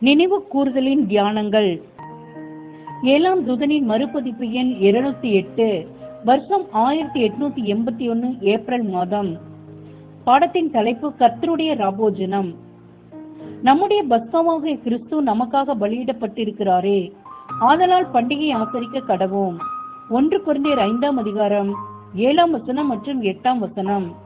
நினைவு கூறுதலின் தியானங்கள். ஏழாம் துதனின் மறுபதிப்பு எண் இருநூத்தி எட்டு வருஷம் ஆயிரத்தி எட்நூத்தி எண்பத்தி ஒன்னு ஏப்ரல் மாதம். பாடத்தின் தலைப்பு கர்த்தருடைய ராபோஜனம். நம்முடைய பஸ்காவாகிய கிறிஸ்து நமக்காக பலியிடப்பட்டிருக்கிறாரே ஆதலால் பண்டிகை ஆசரிக்க கடவோம். ஒன்று குறைந்தர் ஐந்தாம் அதிகாரம் ஏழாம் வசனம் மற்றும் எட்டாம் வசனம்.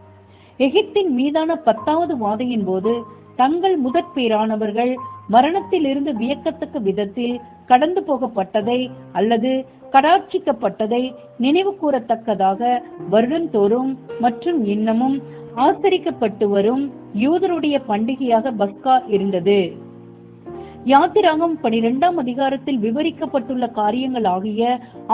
எகிப்தின் மீதான பத்தாவது வாதையின் போது தங்கள் முதற் பேரானவர்கள் மரணத்தில் இருந்து வியக்கத்தக்க விதத்தில் கடந்து போகப்பட்டதை அல்லது கடாட்சிக்கப்பட்டதை நினைவு கூறத்தக்கதாக வருடந்தோறும் மற்றும் இன்னமும் ஆசரிக்கப்பட்டு வரும் யூதருடைய பண்டிகையாக பஸ்கா இருந்தது. யாத்திராகம் பனிரெண்டாம் அதிகாரத்தில் விவரிக்கப்பட்டுள்ள காரியங்கள் ஆகிய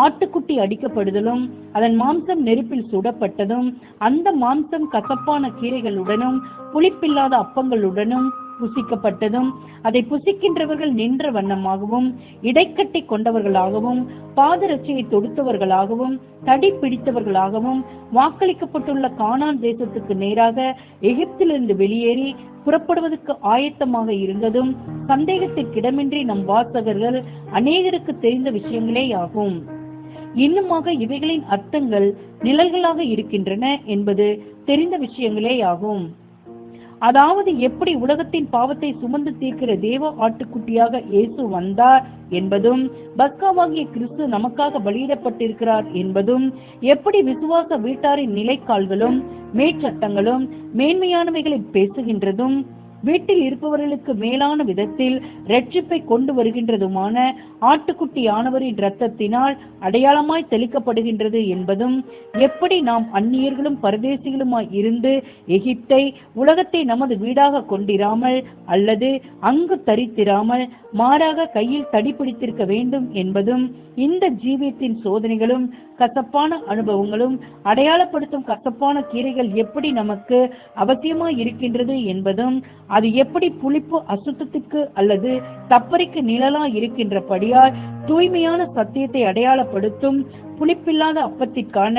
ஆட்டுக்குட்டி அடிக்கப்படுதலும் அதன் மாம்சம் நெருப்பில் சுடப்பட்டதும் அந்த மாம்சம் கசப்பான கீரைகளுடனும் புளிப்பில்லாத அப்பங்களுடனும் புசிக்கப்பட்டதும் அதை புசிக்கின்றவர்கள் நின்ற வண்ணமாகவும் இடைக்கட்டை கொண்டவர்களாகவும் பாதரட்சியை தொடுத்தவர்களாகவும் தடி பிடித்தவர்களாகவும் வாக்களிக்கப்பட்டுள்ள கானான் தேசத்துக்கு நேராக எகிப்திலிருந்து வெளியேறி புறப்படுவதற்கு ஆயத்தமாக இருந்ததும் சந்தேகத்திற்கிடமின்றி நம் வாசகர்கள் அநேகருக்கு தெரிந்த விஷயங்களே ஆகும். இன்னுமாக இவைகளின் அர்த்தங்கள் நிழல்களாக இருக்கின்றன என்பது தெரிந்த விஷயங்களே ஆகும். அதாவது எப்படி உலகத்தின் பாவத்தை சுமந்து தீர்க்கிற தேவ ஆட்டுக்குட்டியாக இயேசு வந்தார் என்பதும் பஸ்காவாகிய கிறிஸ்து நமக்காக வெளியிடப்பட்டிருக்கிறார் என்பதும் எப்படி விசுவாச வீட்டாரின் நிலைக்கால்களும் மேற்சட்டங்களும் மேன்மையானவைகளை பேசுகின்றதும் வீட்டில் இருப்பவர்களுக்கு மேலான விதத்தில் ரட்சிப்பை கொண்டு வருகின்றதுமான ஆட்டுக்குட்டியானவரின் இரத்தத்தினால் அடையாளமாய் தெளிக்கப்படுகின்றது என்பதும் எப்படி நாம் அந்நியர்களும் பரதேசிகளுமாய் இருந்து எகிப்தை உலகத்தை நமது வீடாக கொண்டிராமல் அல்லது அங்கு தரித்திராமல் மாறாக கையில் தடி பிடித்திருக்க வேண்டும் என்பதும் இந்த ஜீவியத்தின் சோதனைகளும் கசப்பான அனுபவங்களும் அடையாளப்படுத்தும் கசப்பான கீரைகள் எப்படி நமக்கு அவசியமாய் இருக்கின்றது என்பதும் அது எப்படி புளிப்பு அசுத்தத்துக்கு அல்லது தப்பறிக்கு நிழலா இருக்கின்றபடியால் தூய்மையான சத்தியத்தை அடையாளப்படுத்தும் புளிப்பில்லாத அப்பத்திற்கான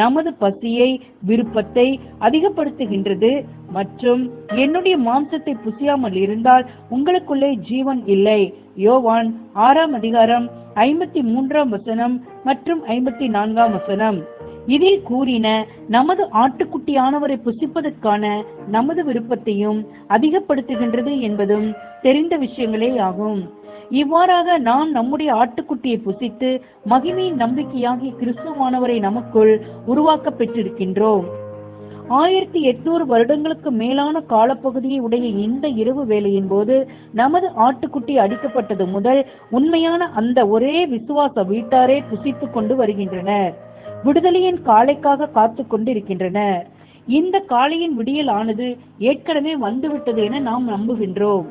நமது பசியை விருப்பத்தை அதிகப்படுத்துகின்றது மற்றும் என்னுடைய மாம்சத்தை புசியாமல் இருந்தால் உங்களுக்குள்ளே ஜீவன் இல்லை. யோவான் ஆறாம் அதிகாரம் ஐம்பத்தி மூன்றாம் வசனம் மற்றும் ஐம்பத்தி நான்காம் வசனம். இதில் கூறின நமது ஆட்டுக்குட்டியானவரை புசிப்பதற்கான நமது விருப்பத்தையும் அதிகப்படுத்துகின்றது என்பதும் தெரிந்த விஷயங்களே ஆகும். இவ்வாறாக நாம் நம்முடைய ஆட்டுக்குட்டியை புசித்து மகிமையின் நம்பிக்கையாகி கிறிஸ்துவானவரை நமக்குள் உருவாக்க பெற்றிருக்கின்றோம். ஆயிரத்தி எட்நூறு வருடங்களுக்கு மேலான காலப்பகுதியை உடைய இந்த இரவு வேலையின் போது நமது ஆட்டுக்குட்டி அடிக்கப்பட்டது முதல் உண்மையான அந்த ஒரே விசுவாச வீட்டாரே புசித்துக் கொண்டு வருகின்றனர். விடுதலையின் காலைக்காக காத்து கொண்டிருக்கின்றனர் இந்த காலையின் விடியல் ஆனது ஏற்கனவே வந்துவிட்டது என நாம் நம்புகின்றோம்.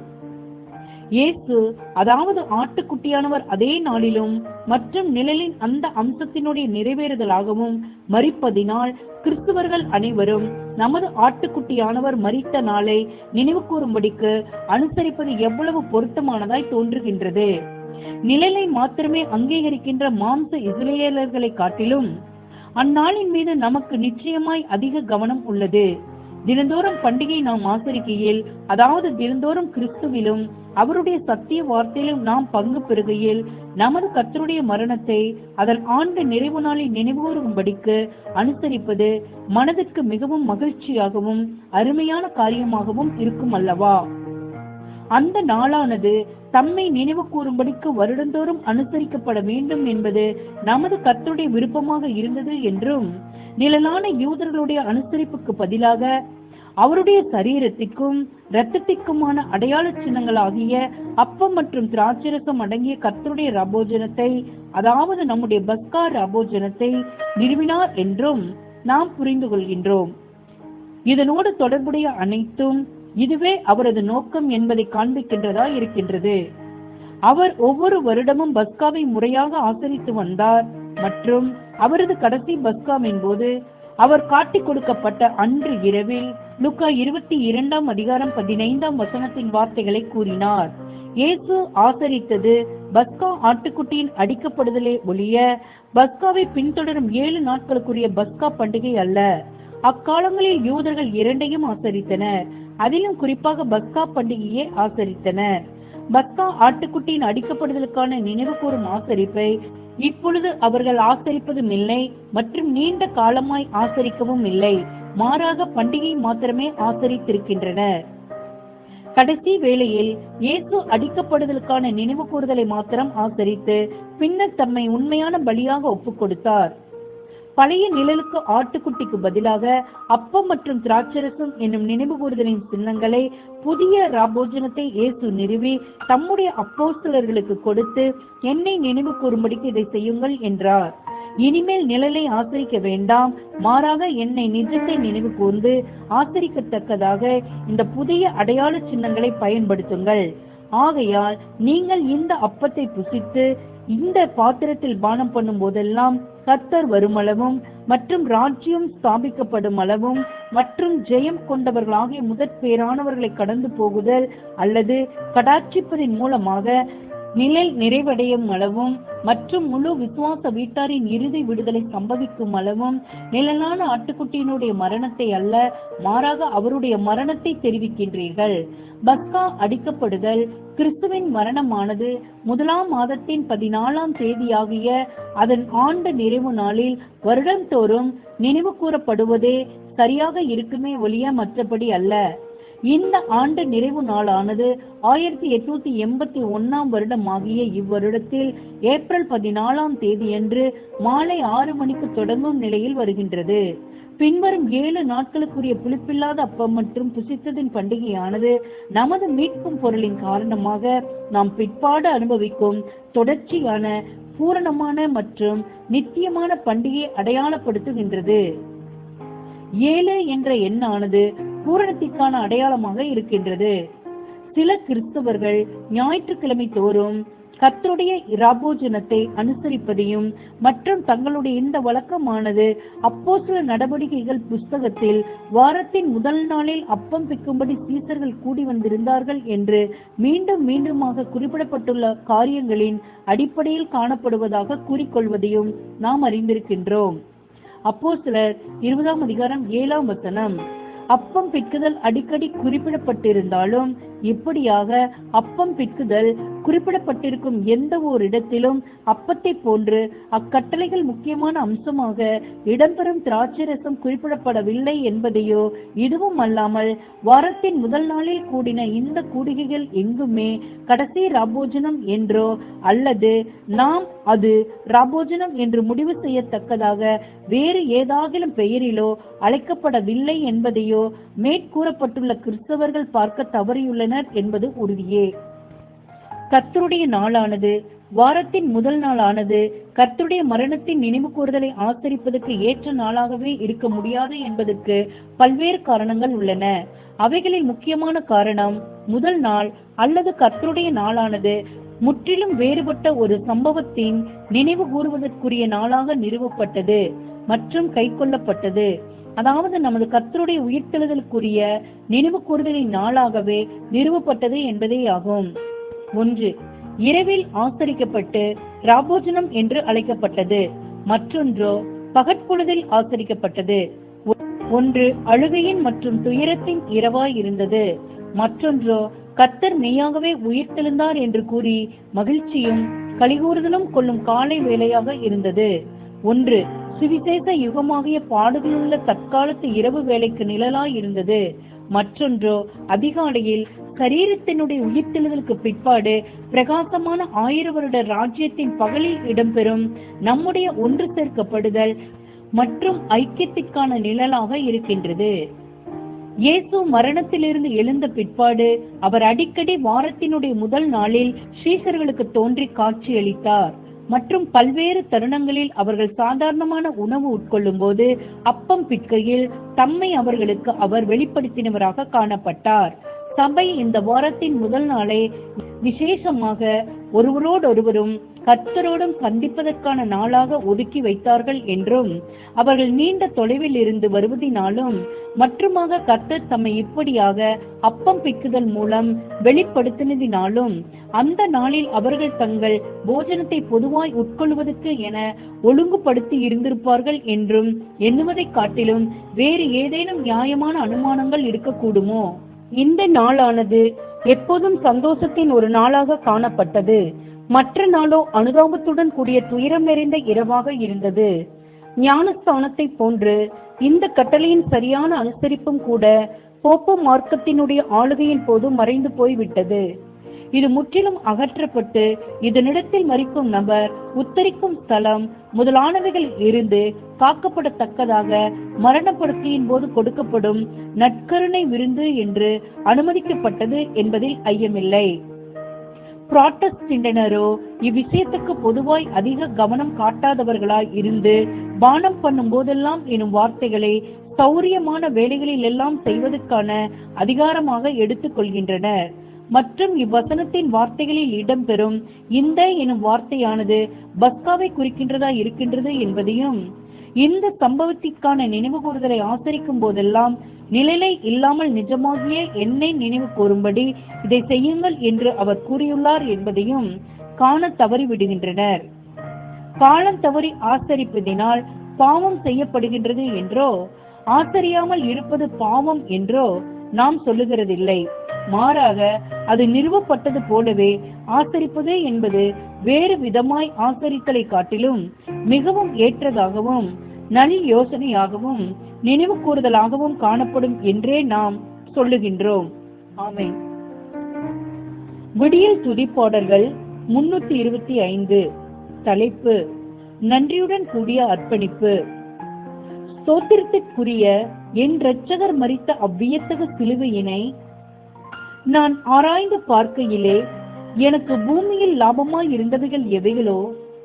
இயேசு அதாவது ஆட்டுக்குட்டியானவர் அதே நாளிலும் மற்றும் நிழலின் அந்த அம்சத்தினுடைய நிறைவேறுதலாகவும் மறிப்பதினால் கிறிஸ்துவர்கள் அனைவரும் நமது ஆட்டுக்குட்டியானவர் மறித்த நாளை நினைவு கூறும்படிக்கு அனுசரிப்பது எவ்வளவு பொருத்தமானதாய் தோன்றுகின்றது. நிழலை மாத்திரமே அங்கீகரிக்கின்ற மாம்ச இஸ்ரேலர்களை காட்டிலும் அந்நாளின் மீது நமக்கு நிச்சயமாய் அதிக கவனம் உள்ளது. தினந்தோறும் பண்டிகை நாம் ஆசரிக்கையில் அதாவது தினந்தோறும் கிறிஸ்துவிலும் அவருடைய சத்திய வார்த்தையிலும் நாம் பங்கு பெறுகையில் நமது கர்த்தருடைய மரணத்தை அதன் ஆண்டு நிறைவு நாளில் நினைவுகூறும்படிக்கு அனுசரிப்பது மனதிற்கு மிகவும் மகிழ்ச்சியாகவும் அருமையான காரியமாகவும் இருக்கும் அல்லவா? அந்த நாளானது தம்மை நினைவு கூறும்படிக்கு வருடந்தோறும் அனுசரிக்கப்பட வேண்டும் என்பது நமது கர்த்தருடைய விருப்பமாக இருந்தது என்றும் நிழலான யூதர்களுடைய அனுசரிப்புக்கு பதிலாக அவருடைய சரீரத்திற்கும் இரத்தத்திற்குமான அடையாள சின்னங்களாகிய அப்பம் மற்றும் திராட்சரசம் அடங்கிய கர்த்தருடைய ரபோஜனத்தை அதாவது நம்முடைய பஸ்கா ரபோஜனத்தை நிறுவினார் என்றும் நாம் புரிந்து கொள்கின்றோம் இதனோடு தொடர்புடைய அனைத்தும் இதுவே அவரது நோக்கம் என்பதை காண்பிக்கின்றதா இருக்கின்றது. அவர் ஒவ்வொரு வருடமும் பஸ்காவை முறையாக ஆசரித்து வந்தார். மற்றும் அவரது கடைசி பஸ்காவின் போது அவர் காட்டிக் கொடுக்கப்பட்ட அன்று இரவில் லுக்கா இருபத்தி இரண்டாம் அதிகாரம் பதினைந்தாம் வசனத்தின் வார்த்தைகளை கூறினார். இயேசு ஆசரித்தது பஸ்கா ஆட்டுக்குட்டியின் அடிக்கப்படுதலே ஒழிய பஸ்காவை பின்தொடரும் ஏழு நாட்களுக்குரிய பஸ்கா பண்டிகை அல்ல. அக்காலங்களில் யூதர்கள் இரண்டையும் ஆசரித்தனர். அதிலும் குறிப்பாக பஸ்கா பண்டிகையை ஆசரித்தனர். பஸ்கா ஆட்டுக்குட்டியின் அடிக்கப்படுதலுக்கான நினைவு கூறும் ஆசரிப்பை இப்பொழுது அவர்கள் ஆசரிப்பதும் இல்லை மற்றும் நீண்ட காலமாய் ஆசரிக்கவும் இல்லை. மாறாக பண்டிகை மாத்திரமே ஆசரித்திருக்கின்றனர். கடைசி வேளையில் இயேசு அடிக்கப்படுதலுக்கான நினைவு கூறுதலை மாத்திரம் ஆசரித்து பின்னர் தம்மை உண்மையான பலியாக ஒப்புக் கொடுத்தார் பழைய நிழலுக்கு ஆட்டுக்குட்டிக்கு பதிலாக அப்பம் மற்றும் திராட்சரசம் என்னும் நினைவு கூறுதலின் சின்னங்களை புதிய ராபோஜனத்தை இயேசு நிறுவி தம்முடைய அப்போஸ்தலர்களுக்கு கொடுத்து என்னை நினைவு கூறும்படிக்கு இதை செய்யுங்கள் என்றார். இனிமேல் நிழலை ஆசிரிக்க வேண்டாம். மாறாக என்னை நிஜத்தை நினைவு கூர்ந்து ஆசிரிக்கத்தக்கதாக இந்த புதிய அடையாள சின்னங்களை பயன்படுத்துங்கள். ஆகையால் நீங்கள் இந்த அப்பத்தை புசித்து இந்த பாத்திரத்தில் பானம் பண்ணும் போதெல்லாம் கர்த்தர் வருமளவும் மற்றும் ராஜ்யம் ஸ்தாபிக்கப்படும் அளவும் மற்றும் ஜெயம் கொண்டவர்களாகிய முதற் பேரானவர்களை கடந்து போகுதல் அல்லது கடாட்சிப்பதன் மூலமாக நிழல் நிறைவடையும் அளவும் மற்றும் முழு விசுவாச வீட்டாரின் இறுதி விடுதலை சம்பவிக்கும் அளவும் நிழலான ஆட்டுக்குட்டியினுடைய மரணத்தை அல்ல மாறாக அவருடைய மரணத்தை தெரிவிக்கின்றீர்கள். பஸ்கா அடிக்கப்படுதல். கிறிஸ்துவின் மரணமானது முதலாம் மாதத்தின் பதினாலாம் தேதியாகிய அதன் ஆண்டு நிறைவு நாளில் வருடந்தோறும் நினைவு கூறப்படுவதே சரியாக இருக்குமே ஒழிய மற்றபடி அல்ல. இந்த ஆண்டு நிறைவு நாளானது ஆயிரத்தி எட்நூத்தி எண்பத்தி ஒன்னாம் வருடமாகிய இவ்வருடத்தில் ஏப்ரல் பதினாலாம் தேதியன்று மாலை ஆறு மணிக்கு தொடங்கும் நிலையில் வருகின்றது. பின்வரும் ஏழு நாட்களுக்குரிய புளிப்பில்லாத அப்பம் மற்றும் புசித்ததின் பண்டிகையானது நமது மீட்கும் பொருளின் காரணமாக நாம் பிற்பாடு அனுபவிக்கும் தொடர்ச்சியான பூரணமான மற்றும் நித்தியமான பண்டிகையை அடையாளப்படுத்துகின்றது. ஏழு என்ற எண்ணானது பூரணத்திற்கான அடையாளமாக இருக்கின்றது. சில கிறிஸ்தவர்கள் ஞாயிற்றுக்கிழமை தோறும் கத்தருடைய ராபோஜனத்தை அனுசரிப்பதையும் மற்றும் தங்களுடைய இந்த வழக்கமானது அப்போ சில நடவடிக்கைகள் புஸ்தகத்தில் வாரத்தின் முதல் நாளில் அப்பம் பிக்கும்படி சீசர்கள் கூடி வந்திருந்தார்கள் என்று மீண்டும் மீண்டுமாக குறிப்பிடப்பட்டுள்ள காரியங்களின் அடிப்படையில் காணப்படுவதாக கூறிக்கொள்வதையும் நாம் அறிந்திருக்கின்றோம். அப்போ சிலர் இருபதாம் அதிகாரம் ஏழாம் வசனம். அப்பம் பிற்குதல் அடிக்கடி குறிப்பிடப்பட்டிருந்தாலும் இப்படியாக அப்பம் பிக்குதல் குறிப்பிடப்பட்டிருக்கும் எந்த ஓர் இடத்திலும் அப்பத்தை போன்று அக்கட்டளைகள் முக்கியமான அம்சமாக இடம்பெறும் திராட்சை ரசம் குறிப்பிடப்படவில்லை என்பதையோ இதுவும் அல்லாமல் வாரத்தின் முதல் நாளில் கூடின இந்த கூடிகைகள் எங்குமே கடைசி ராபோஜனம் என்றோ அல்லது நாம் அது ராபோஜனம் என்று முடிவு செய்யத்தக்கதாக வேறு ஏதாகிலும் பெயரிலோ அழைக்கப்படவில்லை என்பதையோ மேற்கூறப்பட்டுள்ள கிறிஸ்தவர்கள் பார்க்க தவறியுள்ளனர். என்பது உறுதியே. கர்த்தருடைய நாளானது வாரத்தின் முதல் நாளானது கர்த்தருடைய மரணத்தின் நினைவு கூறுதலை ஆசரிப்பதற்கு ஏற்ற நாளாகவே இருக்க முடியாது என்பதற்கு பல்வேறு காரணங்கள் உள்ளன. அவைகளில் முக்கியமான காரணம் முதல் நாள் அல்லது கர்த்தருடைய நாளானது முற்றிலும் வேறுபட்ட ஒரு சம்பவத்தின் நினைவு கூறுவதற்குரிய நாளாக நிறுவப்பட்டது மற்றும் கைக்கொள்ளப்பட்டது. அதாவது நமது கர்த்தருடைய உயிர்த்தெழுதலுக்குரிய நினைவு கூறுதலின் நாளாகவே நிறுவப்பட்டது என்பதே ஆகும். ஒன்று இரவில் ஆசரிக்கப்பட்டு ராபோஜனம் என்று அழைக்கப்பட்டது. மற்றொன்றோ பகற்பொழுதில் ஆசரிக்கப்பட்டது. ஒ- ஒன்று அழுகையின் மற்றும் துயரத்தின் இரவாய் இருந்தது. மற்றொன்றோ கத்தர் மெய்யாகவே உயிர்த்தெழுந்தார் என்று கூறி மகிழ்ச்சியும் கலிகூறுதலும் கொள்ளும் காலை வேலையாக இருந்தது. ஒன்று சுவிசேஷ யுகமாகிய பாடுகளுள்ள தற்காலத்து இரவு வேலைக்கு நிழலாய் இருந்தது. மற்றொன்றோ அதிகாலையில் சரீரத்தினுடைய உயிர்த்தெழுதலுக்கு பிற்பாடு பிரகாசமான ஆயிர வருட ராஜ்யத்தின் பகலில் இடம்பெறும் நம்முடைய ஒன்று சேர்க்கப்படுதல் மற்றும் ஐக்கியத்திற்கான நிழலாக இருக்கின்றது. இயேசு மரணத்திலிருந்து எழுந்த பிற்பாடு அவர் அடிக்கடி வாரத்தினுடைய முதல் நாளில் ஸ்ரீசர்களுக்கு தோன்றி காட்சியளித்தார். மற்றும் பல்வேறு தருணங்களில் அவர்கள் சாதாரணமான உணவு உட்கொள்ளும் போது அப்பம் பிட்கையில் தம்மை அவர்களுக்கு அவர் வெளிப்படுத்தினவராக காணப்பட்டார். சபை இந்த வாரத்தின் முதல் நாளை விசேஷமாக ஒருவரோடொருவரும் கர்த்தரோடும் சந்திப்பதற்கான நாளாக ஒதுக்கி வைத்தார்கள் என்றும் அவர்கள் நீண்ட தொலைவில் இருந்து வருவதினாலும் மற்றுமாக கர்த்தர் தம்மை இப்படியாக அப்பம் பிக்குதல் மூலம் வெளிப்படுத்தினதினாலும் அந்த நாளில் அவர்கள் தங்கள் போஜனத்தை பொதுவாய் உட்கொள்வதற்கு என ஒழுங்குபடுத்தி இருந்திருப்பார்கள் என்றும் எண்ணுவதை காட்டிலும் வேறு ஏதேனும் நியாயமான அனுமானங்கள் இருக்கக்கூடுமோ? இந்த நாளானது எப்போதும் சந்தோஷத்தின் ஒரு நாளாக காணப்பட்டது. மற்ற நாளோ அனுதாபத்துடன் கூடிய துயரம் நிறைந்த இரவாக இருந்தது. ஞானஸ்தானத்தை போன்று இந்த கட்டளையின் சரியான அனுசரிப்பும் கூட போப்போ மார்க்கத்தினுடைய ஆளுகையின் போது மறைந்து போய்விட்டது. இது முற்றிலும் அகற்றப்பட்டு இதனிடத்தில் மறிக்கும் நபர் உத்தரிக்கும் ஸ்தலம் முதலானவைகள் இருந்து காக்கப்படத்தக்கதாக மரணப்படுத்தியின் போது கொடுக்கப்படும் நற்கருணை விருந்து என்று அனுமதிக்கப்பட்டது என்பதில் ஐயமில்லை. புராட்டஸ்டிண்டனரோ இவ்விஷயத்துக்கு பொதுவாய் அதிக கவனம் காட்டாதவர்களாய் இருந்து பானம் பண்ணும் போதெல்லாம் எனும் வார்த்தைகளை சௌரியமான வேலைகளில் எல்லாம் செய்வதற்கான அதிகாரமாக எடுத்துக் கொள்கின்றனர். மற்றும் இவ்வசனத்தின் வார்த்தைகளில் இடம்பெறும் இந்த எனும் வார்த்தையானது பஸ்காவை குறிக்கின்றதா இருக்கின்றது என்பதையும் இந்த சம்பவத்திற்கான நினைவு கூறுதலை ஆசரிக்கும் போதெல்லாம் நிழலை இல்லாமல் நிஜமாகிய என்னை நினைவு கூறும்படி இதை செய்யுங்கள் என்று அவர் கூறியுள்ளார் என்பதையும் காண தவறிவிடுகின்றனர். காலம் தவறி ஆசரிப்பதினால் பாவம் செய்யப்படுகின்றது என்றோ ஆசரியாமல் இருப்பது பாவம் என்றோ நாம் சொல்லுகிறதில்லை. மாறாக அது நிறுவப்பட்டது போலவே ஆசரிப்பது என்பது வேறு விதமாய் ஆசரித்தலை காட்டிலும் மிகவும் ஏற்றதாகவும் நல் யோசனையாகவும் நினைவு கூறுதலாகவும் காணப்படும் என்றே நாம் சொல்லுகின்றோம். ஆமை விடியல் துதிப்பாடல்கள் முன்னூத்தி இருபத்தி ஐந்து. தலைப்பு நன்றியுடன் கூடிய அர்ப்பணிப்பு. சோத்திரத்திற்குரிய என் இரட்சகர் மறித்த அவ்வியத்தக சிலுவையினை நான் ஆராய்ந்து பார்க்கையிலே எனக்கு பூமியில் லாபமாய் இருந்தவைகள் எவைகளோ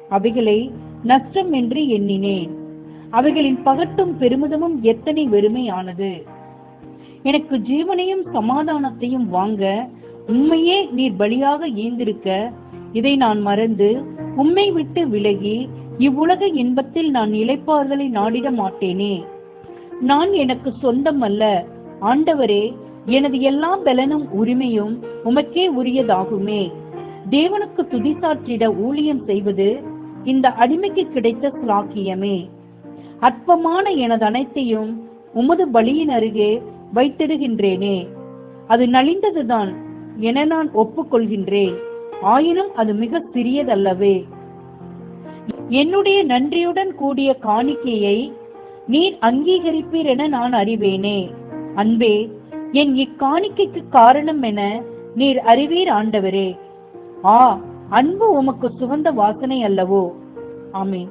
அவைகளை நஷ்டம் என்று எண்ணினேன். அவைகளின் பகட்டும் பெருமிதமும் எத்தனை வெறுமையானது. எனக்கு ஜீவனையும் சமாதானத்தையும் வாங்க உண்மையே நீர் பலியாக ஈந்திருக்க இதை நான் மறந்து உம்மை விட்டு விலகி இவ்வுலக இன்பத்தில் நான் இழைப்பார்களை நாடிட மாட்டேனே. நான் எனக்கு சொந்தம் அல்ல ஆண்டவரே எனது எல்லா பலனும் உரிமையும் உமக்கே உரியதாகுமே. தேவனுக்கு துதி சாற்றிட ஊழியம் செய்வது இந்த அடிமைக்கு கிடைத்த சிலாக்கியமே அற்பமான எனது அனைத்தையும் உமது பலியின் அருகே வைத்திடுகின்றேனே. அது நலிந்ததுதான் என நான் ஒப்புக்கொள்கின்றேன். ஆயினும் அது மிக சிறியதல்லவே. என்னுடைய நன்றியுடன் கூடிய காணிக்கையை நீர் அங்கீகரிப்பீர் என நான் அறிவேனே. அன்பே என் இக்காணிக்கைக்கு காரணம் என நீர் அறிவீர் ஆண்டவரே. ஆ அன்பு உமக்கு சுகந்த வாசனை அல்லவோ. ஆமென்.